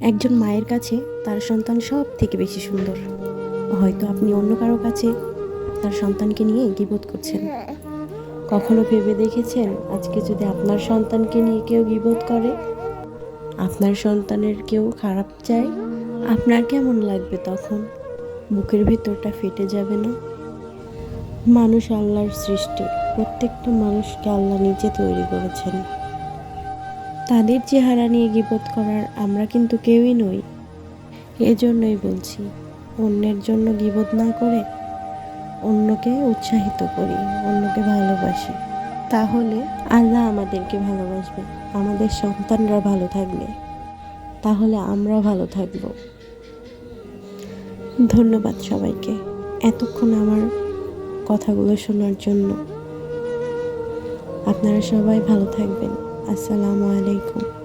একজন মায়ের কাছে তার সন্তান সব থেকে বেশি সুন্দর। হয়তো আপনি অন্য কারও কাছে তার সন্তানকে নিয়ে গিবোধ করছেন। কখনো ভেবে দেখেছেন আজকে যদি আপনার সন্তানকে নিয়ে কেউ গিবোধ করে? আপনার সন্তানের কেউ খারাপ চায়? আপনার কেমন লাগবে তখন? বুকের ভেতরটা ফেটে যাবে না? মানুষ আল্লাহর সৃষ্টি। প্রত্যেকটা মানুষকে আল্লাহ নিজে তৈরি করেছেন। তাদের চেহারা নিয়ে গিবোধ করার আমরা কিন্তু কেউই নই। এজন্যই বলছি, অন্যের জন্য গিবোধ না করে অন্যকে উৎসাহিত করি, অন্যকে ভালোবাসি। তাহলে আল্লাহ আমাদেরকে ভালোবাসবে, আমাদের সন্তানরা ভালো থাকবে। তাহলে আমরা ভালো থাকব। ধন্যবাদ সবাইকে এতক্ষণ আমার কথাগুলো শোনার জন্য। আপনারা সবাই ভালো থাকবেন। আসসালামু আলাইকুম।